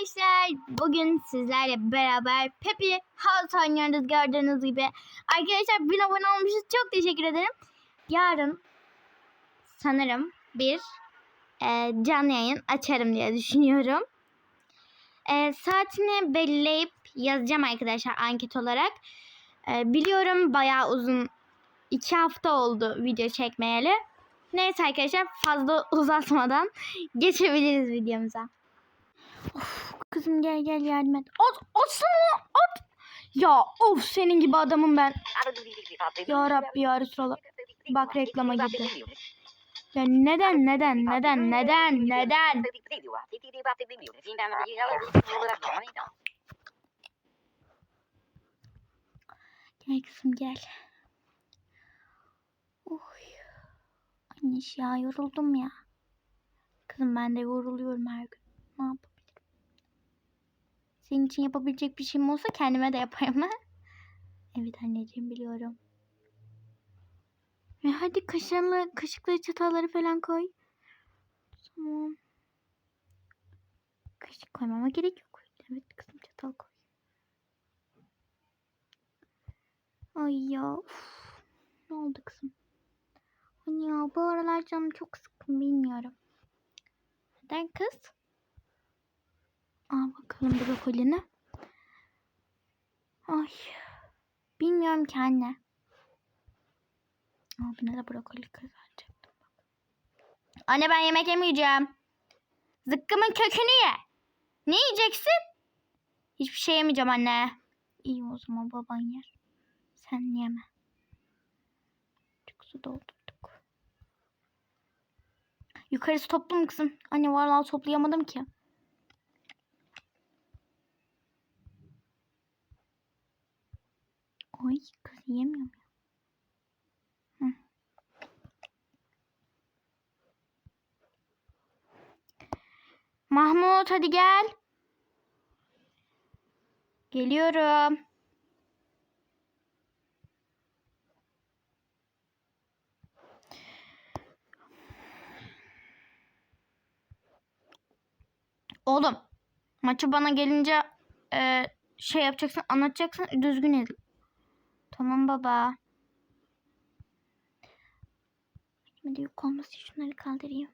arkadaşlar. Bugün sizlerle beraber Peppy House oynuyoruz gördüğünüz gibi. Arkadaşlar bin abone olmuşuz. Çok teşekkür ederim. Yarın sanırım bir e, canlı yayın açarım diye düşünüyorum. E, saatini belirleyip yazacağım arkadaşlar anket olarak. E, biliyorum bayağı uzun iki hafta oldu video çekmeyeli. Neyse arkadaşlar fazla uzatmadan geçebiliriz videomuza. Of, kızım gel gel yardım et. At, atsana at. Ya of senin gibi adamım ben. Ya Rabbi ya Resulallah. Bak reklama girdi. Ya neden neden neden neden neden? Gel kızım gel. Oy. Anneş ya yoruldum ya. Kızım ben de yoruluyorum her gün. Ne yapabilirim? Senin için yapabilecek bir şeyim olsa kendime de yaparım. evet anneciğim biliyorum. E hadi kaşarlı, kaşıkları çatalları falan koy. Tamam. Kaşık koymama gerek yok. Evet kızım çatal koy. Ay ya. uf. Ne oldu kızım? Hani ya bu aralar canım çok sıkkın bilmiyorum. Neden kız? Al bakalım brokolini. Ay. Bilmiyorum ki anne. Abine de brokoli kızartacaktım. Anne ben yemek yemeyeceğim. Zıkkımın kökünü ye. Ne yiyeceksin? Hiçbir şey yemeyeceğim anne. İyi o zaman baban yer. Sen yeme. Çok su doldurduk. Yukarısı toplu mu kızım? Anne vallahi toplayamadım ki. Ay kız yiyemiyorum ya. Hı. Mahmut hadi gel. Geliyorum. Oğlum maçı bana gelince e, şey yapacaksın anlatacaksın düzgün edin. Tamam baba. Şimdi yük olmasın şunları kaldırayım.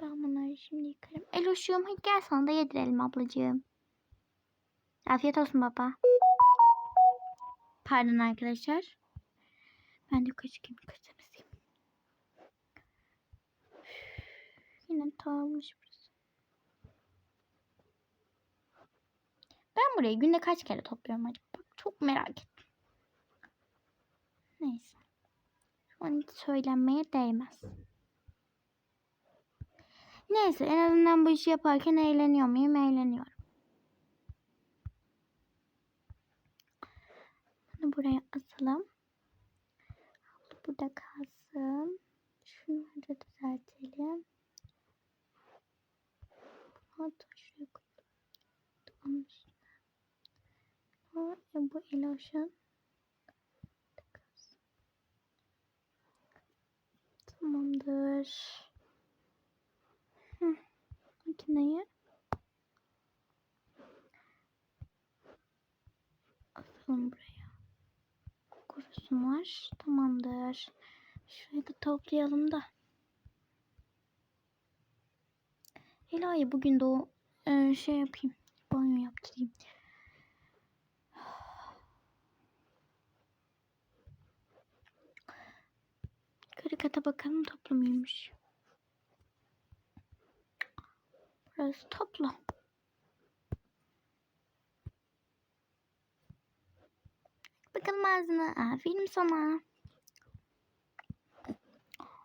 Ben bunları şimdi yıkarım. Eloşuğum hadi gel sana da yedirelim ablacığım. Afiyet olsun baba. Pardon arkadaşlar. Ben de yemek temizleyeyim. Yine dağılmış burası. Ben burayı günde kaç kere topluyorum acaba? Çok merak ettim. Neyse. Şu an hiç söylenmeye değmez. Neyse en azından bu işi yaparken eğleniyor muyum? Eğleniyorum. Bunu buraya asalım. Burada kalsın. Şunları da düzeltelim. Da şuraya koyalım. Onun üstüne. Bu, bu iloşun. Tamamdır. Hı, makineyi asalım buraya. Kurusun var. Tamamdır. Şurayı da toplayalım da. Ela'yı bugün de o şey yapayım. Banyo yaptırayım. Yukarı kata bakalım toplu muymuş. Burası toplu. Bakalım ağzına. Aferin sana.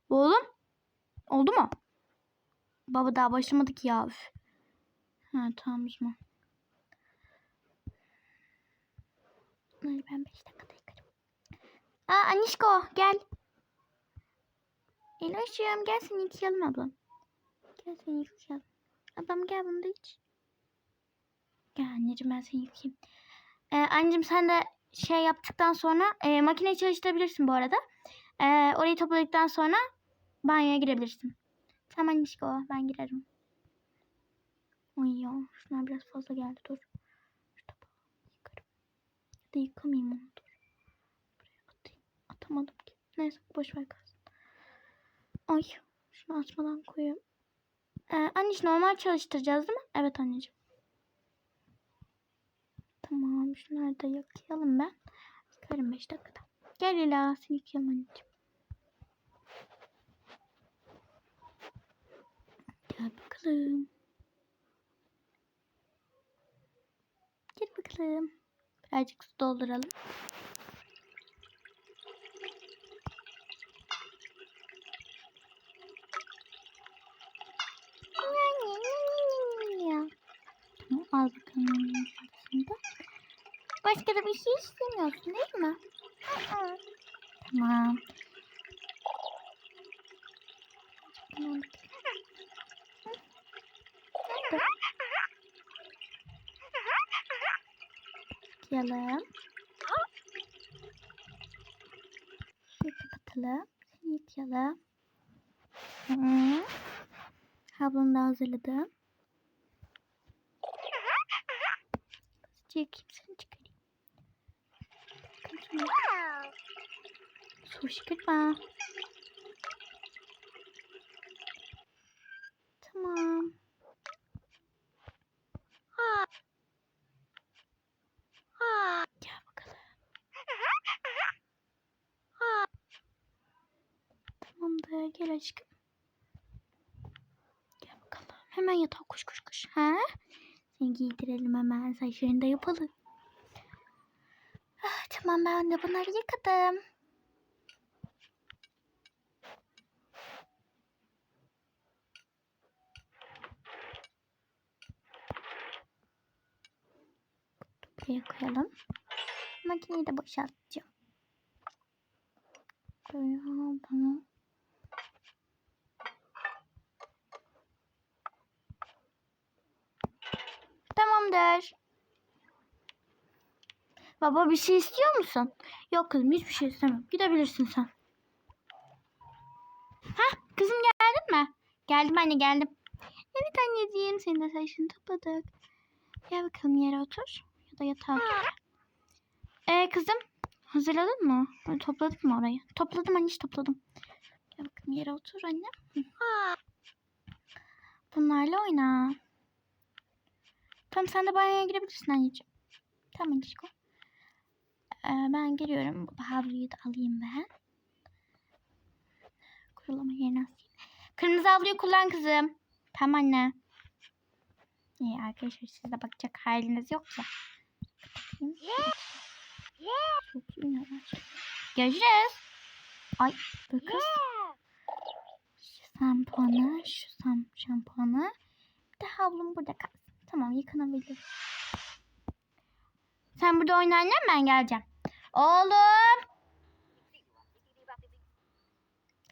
Oğlum. Oldu mu? Baba daha başlamadık ya. Üf. Ha tamam o zaman. Ben 5 dakikada yıkarım. Aa Anişko gel. Eloş'cum gel seni yıkayalım ablam. Gel seni yıkayalım. Ablam gel bunu da iç. Gel anneciğim ben seni yıkayayım. Ee, anneciğim sen de şey yaptıktan sonra e, makineyi çalıştırabilirsin bu arada. E, orayı topladıktan sonra banyoya girebilirsin. Tamam Nişko ben girerim. Ay ya şunlar biraz fazla geldi dur. Şu tabağı yıkarım. Ya da yıkamayayım onu dur. Buraya atayım. Atamadım ki. Neyse boş ver kalsın. Ay şunu açmadan koyayım. Ee, anneciğim normal çalıştıracağız değil mi? Evet anneciğim. Tamam şunları da yıkayalım ben. Yıkarım 5 dakikada. Gel Lila seni yıkayalım anneciğim. Gel bakalım. Gel bakalım. Birazcık su dolduralım. Tamam al bakalım. şurasında. Başka da bir şey istemiyorsun değil mi? Hı. Tamam. Tamam. Yıkayalım. Şöyle kapatalım. Seni yıkayalım. Hı -hı. Hablonu da hazırladım. Çekeyim seni çıkarayım. Kaçma. Su şıkırtma. Tamam. Gel bakalım. Tamamdır. Gel aşkım. Gel bakalım. Hemen yatağa koş koş koş. Ha? Seni giydirelim hemen. Saçlarını da yapalım. Ah, tamam ben de bunları yıkadım. Buraya koyalım. Makineyi de boşaltacağım. Buraya bunu. Tamamdır. Baba bir şey istiyor musun? Yok kızım hiçbir şey istemem. Gidebilirsin sen. Hah kızım geldin mi? Geldim anne geldim. Evet anneciğim senin de saçını topladık. Gel bakalım yere otur. Ya da yatağa otur. Ee kızım hazırladın mı? Böyle topladık mı orayı? Topladım anneciğim topladım. Gel bakalım yere otur anne. Bunlarla oyna. Tamam sen de banyoya girebilirsin anneciğim. Tamam anneciğim. Ee, ben geliyorum. Bu havluyu da alayım ben. Kurulama yerine asayım. Kırmızı havluyu kullan kızım. Tamam anne. İyi arkadaşlar size bakacak haliniz iyi yavaş. Görüşürüz. Ay dur kız. Şu şampuanı, şu şampuanı. Bir de havlum burada kalsın. Tamam yıkanabilir. Sen burada oyna annem ben geleceğim. Oğlum.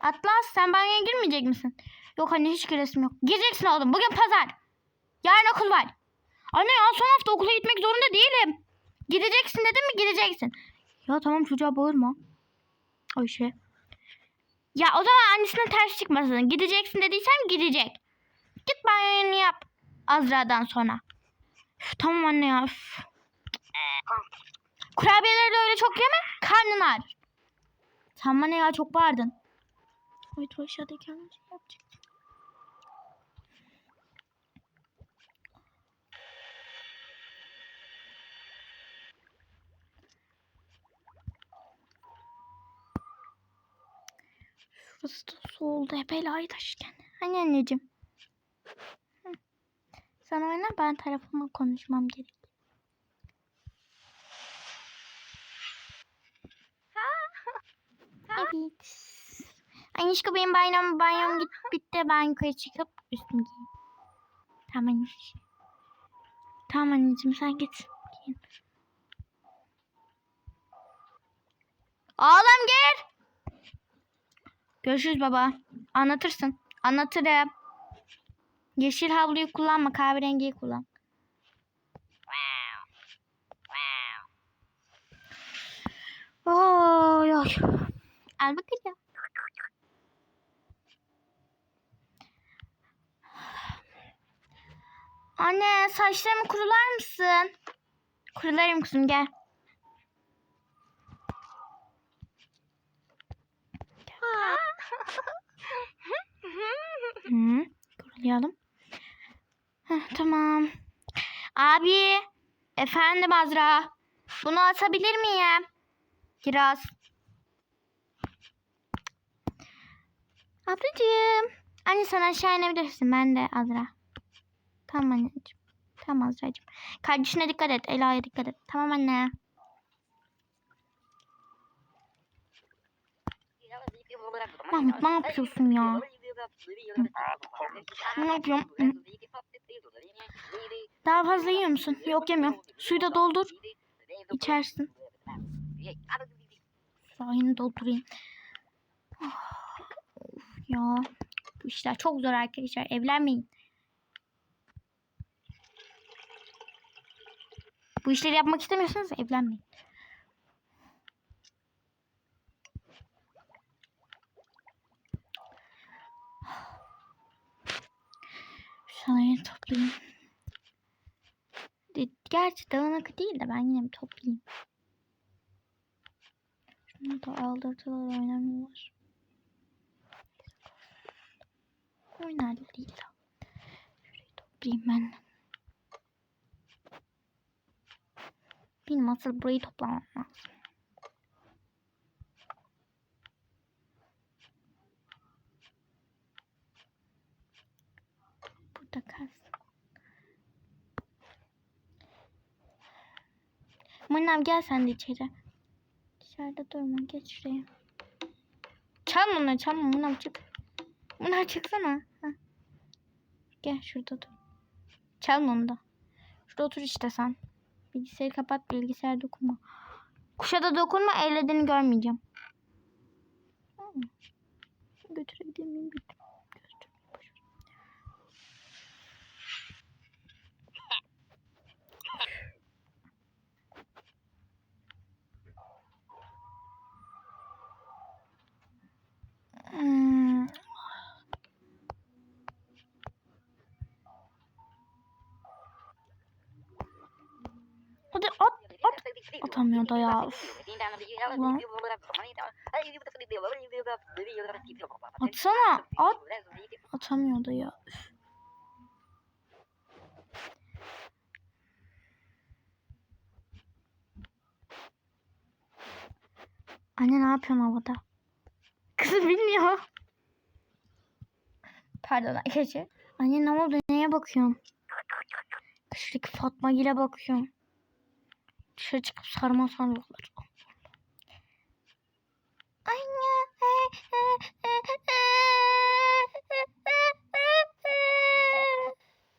Atlas sen banyoya girmeyecek misin? Yok anne hiç giresim yok. Gireceksin oğlum bugün pazar. Yarın okul var. Anne ya son hafta okula gitmek zorunda değilim. Gideceksin dedim mi gideceksin. Ya tamam çocuğa bağırma. Ayşe. Ya o zaman annesine ters çıkmasın. Gideceksin dediysem gidecek. Git banyoyu yap. Azra'dan sonra. Üf, tamam anne ya. Üf. Kurabiyeleri de öyle çok yeme. Karnın ağrır. Sen bana ya çok bağırdın. Ay dur aşağıdaki şey yapacak. Şurası da soğuldu. Belayı taşırken. Hani anneciğim. Sen oyna ben telefonla konuşmam gerek. Evet. Anişko benim banyom, banyom git, bitti. Ben yukarı çıkıp üstümü giyeyim. Tamam anneciğim. Tamam anneciğim sen git. Giyin. Oğlum gir. Görüşürüz baba. Anlatırsın. Anlatırım. Yeşil havluyu kullanma. Kahverengiyi kullan. Oy oy. Al bakalım. Anne saçlarımı kurular mısın? Kurularım kızım gel. Hı, kurulayalım. Heh, tamam. Abi. Efendim Azra. Bunu atabilir miyim? Kiraz. Ablacığım. Anne sen aşağı inebilirsin. Ben de Azra. Tamam anneciğim. Tamam Azra'cığım. Kardeşine dikkat et. Ela'ya dikkat et. Tamam anne. Mahmut ne yapıyorsun ya? Ne yapıyorum? Daha fazla yiyor musun? Yok yemiyorum. Suyu da doldur. İçersin. Sahini doldurayım. Of ya. Bu işler çok zor arkadaşlar. Evlenmeyin. Bu işleri yapmak istemiyorsanız evlenmeyin. Şunları toplayayım. De- Gerçi dağınık değil de ben yine bir toplayayım. Şunu da aldırtılar oynamıyorlar. Oynar değil. Şurayı toplayayım ben. Benim asıl burayı toplamam lazım. Burada kalsın. Mırnam gel sen de içeri. Dışarıda durma geç şuraya. Çalma onu çalma Mırnam çık. Mırnam çıksana. Heh. Gel şurada dur. Çalma onu da. Şurada otur işte sen. Bilgisayarı kapat bilgisayar dokunma. Kuşa da dokunma ellediğini görmeyeceğim. Götürebilir miyim? Götür. Götür. Boş ver. Hmm. Hadi at at. Da ya. Üf. Ulan. Atsana at. Atamıyor da ya. Üf. Anne ne yapıyorsun havada? Kızı bilmiyor. Pardon arkadaşlar. Anne ne oldu? Neye bakıyorsun? Şuradaki Fatma Gül'e bakıyorum. Dışarı çıkıp sarma sarıyorlar. Anne.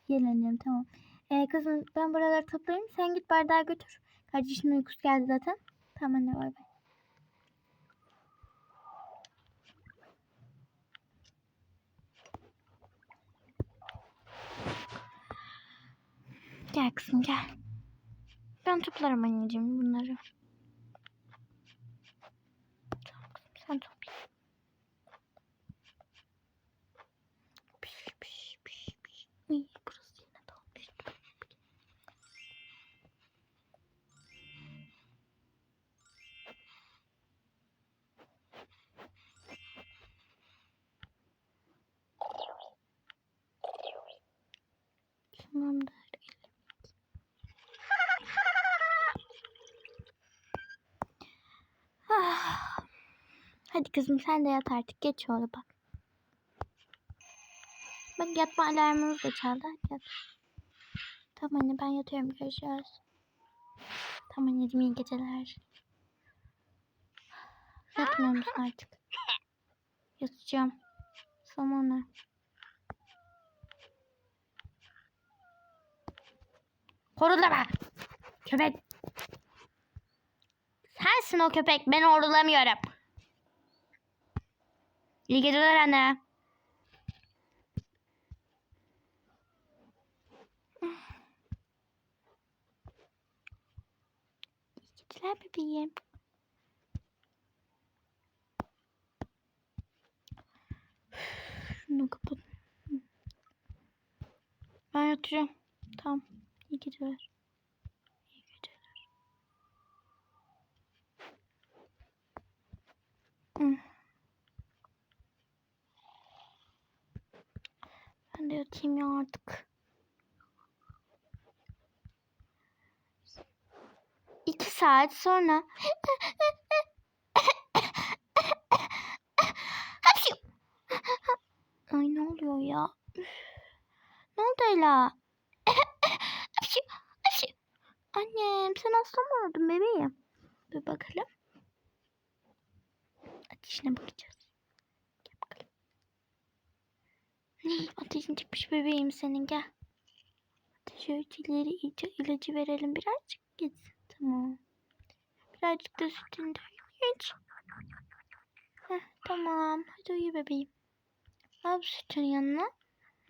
Gel annem tamam. Ee, kızım ben buraları toplayayım. Sen git bardağı götür. Kardeşimin uykusu geldi zaten. Tamam anne bay bay. Gel kızım gel. Ben toplarım anneciğim bunları. Tamam kızım sen topla. Piş, piş, piş, piş. Uy, burası yine dağılmış. Tamamdır. Ah. Hadi kızım sen de yat artık. Geç oğlum bak. Bak yatma alarmımız da çaldı. Yat. Tamam anne ben yatıyorum. Görüşürüz. Tamam anneciğim iyi geceler. Yatmıyor musun artık? Yatacağım. Sana? Horulama. Köpek. Sensin o köpek. Ben horulamıyorum. İyi geceler anne. İyi geceler bebeğim. Şunu kapat. Ben yatacağım. Tamam. İyi geceler. İyi geceler. Hı. Yatayım ya artık. İki saat sonra Hapşu! Ay ne oluyor ya? Üf. Ne oldu Ela? Hapşu! Hapşu! Annem sen hasta mı oldun bebeğim? Bir bakalım. Ateşine bakacağız. Gel bakalım. Ne? Çıkmış bebeğim senin gel. İyice ilacı verelim birazcık gitsin. Tamam. Birazcık da sütünü iç. Heh, tamam. Hadi uyu bebeğim. Al sütün yanına.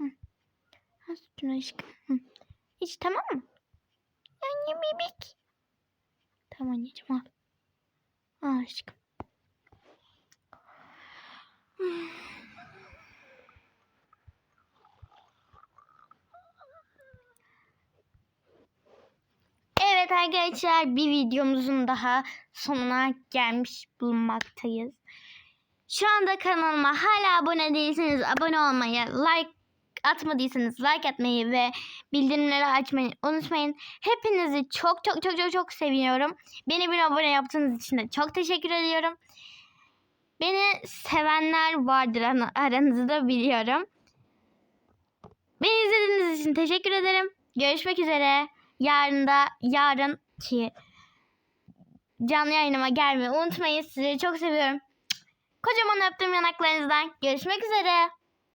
Hı. Al sütünü aşkım. Hı. İç tamam mı? Anne bebek. Tamam anneciğim al. Al aşkım. Evet arkadaşlar bir videomuzun daha sonuna gelmiş bulunmaktayız. Şu anda kanalıma hala abone değilseniz abone olmayı, like atmadıysanız like atmayı ve bildirimleri açmayı unutmayın. Hepinizi çok çok çok çok çok seviyorum. Beni bir abone yaptığınız için de çok teşekkür ediyorum. Beni sevenler vardır aranızda biliyorum. Beni izlediğiniz için teşekkür ederim. Görüşmek üzere. Yarın da yarın ki canlı yayınıma gelmeyi unutmayın. Sizi çok seviyorum. Kocaman öptüm yanaklarınızdan. Görüşmek üzere.